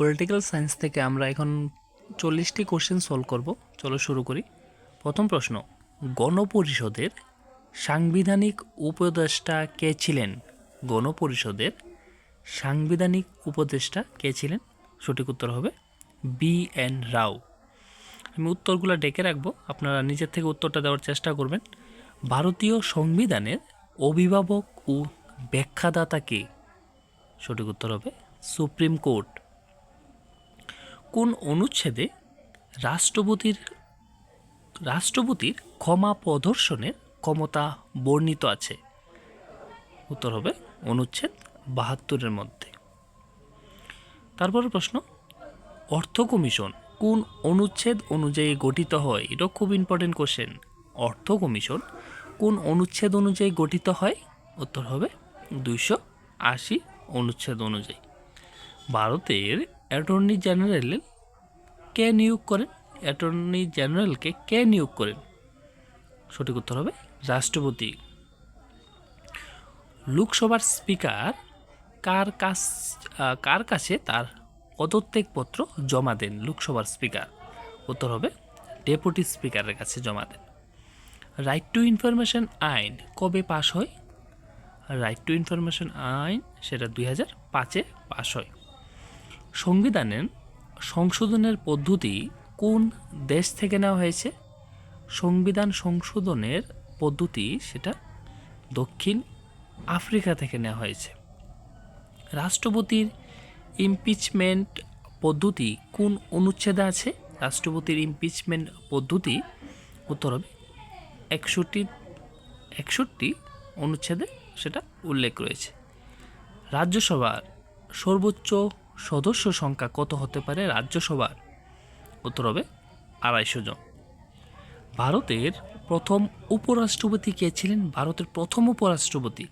Political science থেকে আমরা এখন চল্লিশটি কোশ্চেন সলভ করব। চলো শুরু করি। প্রথম প্রশ্ন, গণপরিষদের সাংবিধানিক উপদেষ্টা কে ছিলেন? গণপরিষদের সাংবিধানিক উপদেষ্টা কে ছিলেন? সঠিক উত্তর হবে বি এন রাও। আমি উত্তরগুলো ডেকে রাখব, আপনারা নিজের থেকে উত্তরটা দেওয়ার চেষ্টা করবেন। ভারতীয় সংবিধানের অভিভাবক ও ব্যাখ্যাদাতা কে? সঠিক উত্তর হবে সুপ্রিম কোর্ট। কোন অনুচ্ছেদে রাষ্ট্রপতির রাষ্ট্রপতির ক্ষমা প্রদর্শনের ক্ষমতা বর্ণিত আছে? উত্তর হবে অনুচ্ছেদ বাহাত্তরের মধ্যে। তারপরে প্রশ্ন, অর্থ কমিশন কোন অনুচ্ছেদ অনুযায়ী গঠিত হয়? এটাও খুব ইম্পর্টেন্ট কোশ্চেন অর্থ কমিশন কোন অনুচ্ছেদ অনুযায়ী গঠিত হয়? উত্তর হবে দুইশো আশি অনুচ্ছেদ অনুযায়ী। ভারতের অ্যাটর্নি জেনারেল কে নিয়োগ করেন? অ্যাটর্নি জেনারেলকে কে নিয়োগ করেন? সঠিক উত্তর হবে রাষ্ট্রপতি। লোকসভার স্পিকার কার কাছ কার কাছে তার পদত্যাগপত্র জমা দেন? লোকসভার স্পিকার। উত্তর হবে ডেপুটি স্পিকারের কাছে জমা দেন। রাইট টু ইনফরমেশন আইন কবে পাশ হয়? রাইট টু ইনফরমেশন আইন সেটা দুই হাজার পাঁচে পাশ হয়। সংবিধানের সংশোধনের পদ্ধতি কোন দেশ থেকে নেওয়া হয়েছে? সংবিধান সংশোধনের পদ্ধতি সেটা দক্ষিণ আফ্রিকা থেকে নেওয়া হয়েছে। রাষ্ট্রপতির ইমপিচমেন্ট পদ্ধতি কোন অনুচ্ছেদে আছে? রাষ্ট্রপতির ইমপিচমেন্ট পদ্ধতি উত্তর হবে একষট্টি একষট্টি অনুচ্ছেদে সেটা উল্লেখ রয়েছে। রাজ্যসভার সর্বোচ্চ সদস্য সংখ্যা কত হতে পারে রাজ্যসভার? উত্তর হবে আড়াইশো জন। ভারতের প্রথম উপরাষ্ট্রপতি কে ছিলেন? ভারতের প্রথম উপরাষ্ট্রপতি।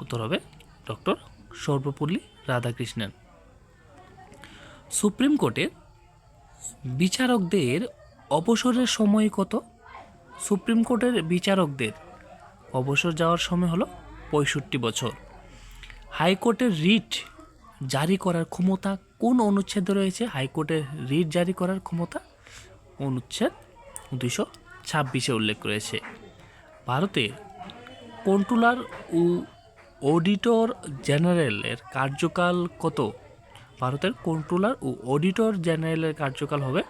উত্তর হবে ডক্টর সর্বপল্লী রাধাকৃষ্ণন। সুপ্রিম কোর্টের বিচারকদের অবসরের সময় কত? সুপ্রিম কোর্টের বিচারকদের অবসর যাওয়ার সময় হলো পঁয়ষট্টি বছর। হাইকোর্টের রিট জারি করার ক্ষমতা কোন অনুচ্ছেদে রয়েছে? হাইকোর্টের রিট জারি করার ক্ষমতা অনুচ্ছেদ দুইশো ছাব্বিশে উল্লেখ রয়েছে। ভারতের কন্ট্রোলার ও অডিটর জেনারেলের কার্যকাল কত? ভারতের কন্ট্রোলার ও অডিটর জেনারেলের কার্যকাল হবে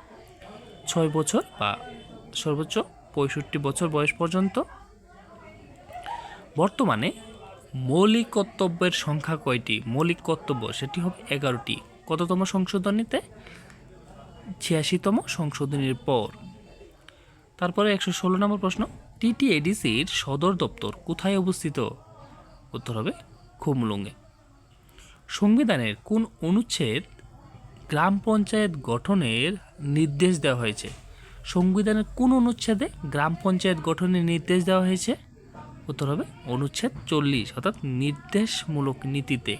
ছয় বছর বা সর্বোচ্চ পঁয়ষট্টি বছর বয়স পর্যন্ত। বর্তমানে মৌলিক কর্তব্যের সংখ্যা কয়টি? মৌলিক কর্তব্য সেটি হবে এগারোটি। কততম সংশোধনীতে? ছিয়াশিতম সংশোধনীর পর। তারপরে একশো ষোলো নম্বর প্রশ্ন। টিটিএডিসির সদর দপ্তর কোথায় অবস্থিত? উত্তর হবে খুমলুঙ্গে সংবিধানের কোন অনুচ্ছেদ গ্রাম পঞ্চায়েত গঠনের নির্দেশ দেওয়া হয়েছে? সংবিধানের কোন অনুচ্ছেদে গ্রাম পঞ্চায়েত গঠনের নির্দেশ দেওয়া হয়েছে? উত্তর হবে অনুচ্ছেদ চল্লিশ, অর্থাৎ নির্দেশমূলক নীতিতে।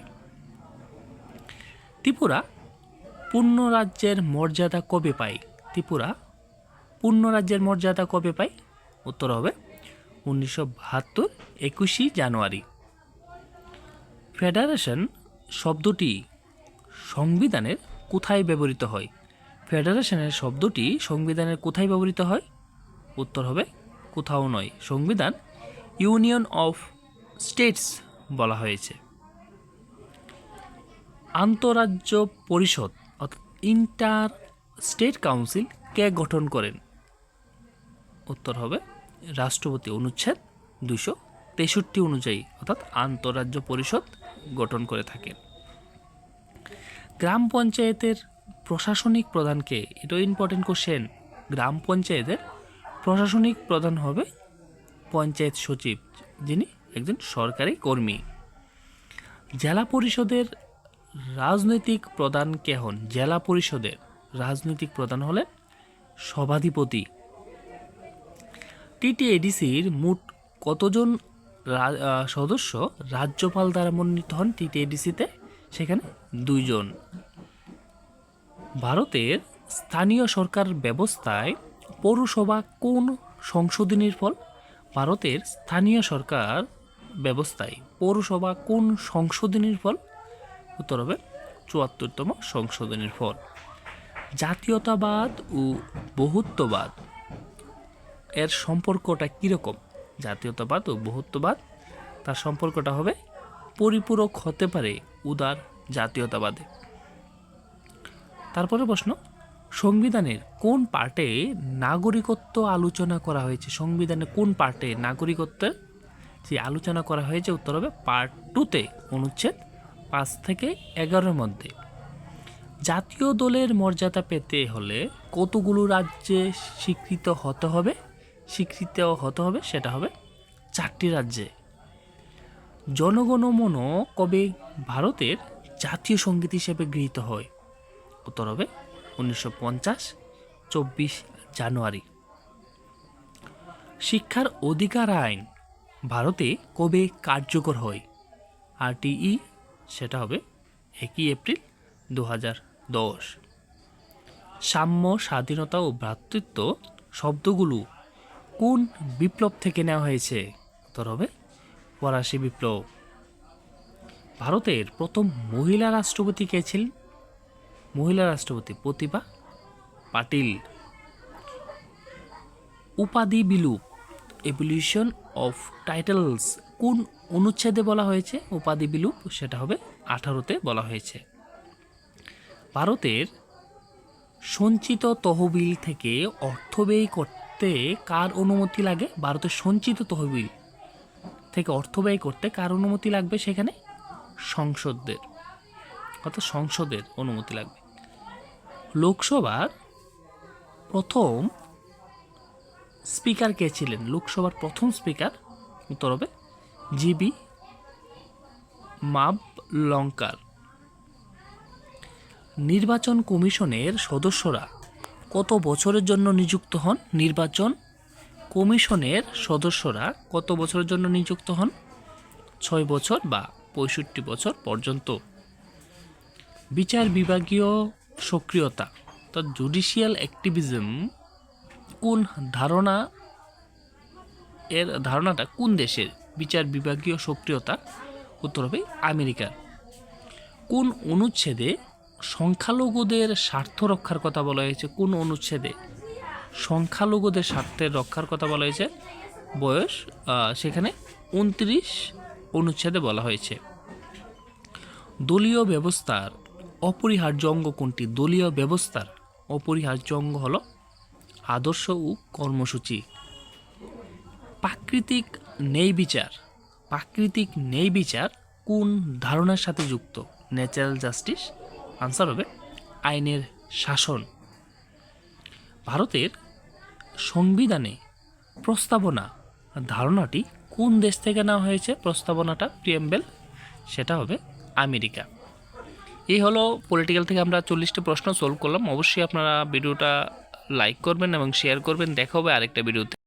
ত্রিপুরা পূর্ণ রাজ্যের মর্যাদা কবে পায়? ত্রিপুরা পূর্ণ রাজ্যের মর্যাদা কবে পায়? উত্তর হবে উনিশশো বাহাত্তর, একুশে জানুয়ারি। ফেডারেশন শব্দটি সংবিধানের কোথায় ব্যবহৃত হয়? ফেডারেশনের শব্দটি সংবিধানের কোথায় ব্যবহৃত হয়? উত্তর হবে কোথাও নয়, সংবিধান ইউনিয়ন অফ স্টেটস বলা হয়েছে। আন্তরাজ্য পরিষদ অর্থাৎ ইন্টার স্টেট কাউন্সিল কে গঠন করেন? উত্তর হবে রাষ্ট্রপতি অনুচ্ছেদ দুইশো তেষট্টি অনুযায়ী অর্থাৎ আন্তরাজ্য পরিষদ গঠন করে থাকেন গ্রাম পঞ্চায়েতের প্রশাসনিক প্রধানকে, এটাও ইম্পর্টেন্ট কোশ্চেন গ্রাম পঞ্চায়েতের প্রশাসনিক প্রধান হবে পঞ্চায়েত সচিব, যিনি একজন সরকারি কর্মী। জেলা পরিষদের রাজনৈতিক প্রধান কে হন? জেলা পরিষদের রাজনৈতিক প্রধান হলেন সভাধিপতি। টিটিএডিসির মোট কতজন সদস্য? রাজ্যপাল দ্বারা মনোনীত হন টিটিএডিসিতে, সেখানে দুইজন। ভারতের স্থানীয় সরকার ব্যবস্থায় পৌরসভা কোন সংশোধনীর ফল? ভারতের স্থানীয় সরকার ব্যবস্থায় পৌরসভা কোন সংশোধনীর ফল? উত্তর হবে চুয়াত্তরতম সংশোধনীর ফল। জাতীয়তাবাদ ও বহুত্ববাদ, এর সম্পর্কটা কীরকম? জাতীয়তাবাদ ও বহুত্ববাদ, তার সম্পর্কটা হবে পরিপূরক হতে পারে উদার জাতীয়তাবাদে। তারপরে প্রশ্ন সংবিধানের কোন পার্টে নাগরিকত্ব আলোচনা করা হয়েছে? সংবিধানের কোন পার্টে নাগরিকত্বের যে আলোচনা করা হয়েছে, উত্তর হবে পার্ট টুতে, অনুচ্ছেদ পাঁচ থেকে এগারোর মধ্যে। জাতীয় দলের মর্যাদা পেতে হলে কতগুলো রাজ্যে স্বীকৃত হতে হবে? স্বীকৃত হতে হবে সেটা হবে চারটি রাজ্যে। জনগণমন কবে ভারতের জাতীয় সংগীত হিসেবে গৃহীত হয়? উত্তর হবে উনিশশো পঞ্চাশ, চব্বিশ জানুয়ারি। শিক্ষার অধিকার আইন, ভারতে কবে কার্যকর হয়? আরটিই সেটা হবে একই এপ্রিল দু হাজার দশ। সাম্য, স্বাধীনতা ও ভ্রাতৃত্ব শব্দগুলো কোন বিপ্লব থেকে নেওয়া হয়েছে? উত্তর হবে ফরাসি বিপ্লব। ভারতের প্রথম মহিলা রাষ্ট্রপতি কে ছিলেন? মহিলা রাষ্ট্রপতি প্রতিভা পাটিল। উপাধি বিলুপ এভলিউশন অফ টাইটেলস কোন অনুচ্ছেদে বলা হয়েছে উপাধি বিলুপ সেটা হবে আঠারোতে বলা হয়েছে। ভারতের সঞ্চিত তহবিল থেকে অর্থ ব্যয় করতে কার অনুমতি লাগে? ভারতের সঞ্চিত তহবিল থেকে অর্থ ব্যয় করতে কার অনুমতি লাগবে সেখানে? সংসদদের। অর্থাৎ সংসদের অনুমতি লাগবে। লোকসভার প্রথম স্পিকার কে ছিলেন? লোকসভার প্রথম স্পিকার উত্তর হবে জিবি মাব লঙ্কার নির্বাচন কমিশনের সদস্যরা কত বছরের জন্য নিযুক্ত হন? নির্বাচন কমিশনের সদস্যরা কত বছরের জন্য নিযুক্ত হন? ছয় বছর বা পঁয়ষট্টি বছর পর্যন্ত। বিচার বিভাগীয় সক্রিয়তা, অর্থাৎ জুডিশিয়াল অ্যাক্টিভিজম কোন ধারণা, এর ধারণাটা কোন দেশের বিচার বিভাগীয় সক্রিয়তা, উত্তর হবে আমেরিকার। কোন অনুচ্ছেদে সংখ্যালঘুদের স্বার্থ রক্ষার কথা বলা হয়েছে? কোন অনুচ্ছেদে সংখ্যালঘুদের স্বার্থের রক্ষার কথা বলা হয়েছে? বয়স সেখানে উনত্রিশ অনুচ্ছেদে বলা হয়েছে। দলীয় ব্যবস্থার অপরিহার্য অঙ্গ কোনটি? দলীয় ব্যবস্থার অপরিহার্য অঙ্গ হল আদর্শ ও কর্মসূচি। প্রাকৃতিক ন্যায় বিচার। প্রাকৃতিক ন্যায় বিচার কোন ধারণার সাথে যুক্ত? ন্যাচারাল জাস্টিস আনসার হবে আইনের শাসন। ভারতের সংবিধানে প্রস্তাবনা ধারণাটি কোন দেশ থেকে নেওয়া হয়েছে? প্রস্তাবনাটা প্রিয়েম্বেল সেটা হবে আমেরিকা। এই হলো পলিটিক্যাল থেকে আমরা চল্লিশটি প্রশ্ন সলভ করলাম। অবশ্যই আপনারা ভিডিওটা লাইক করবেন এবং শেয়ার করবেন। দেখা হবে আরেকটা ভিডিওতে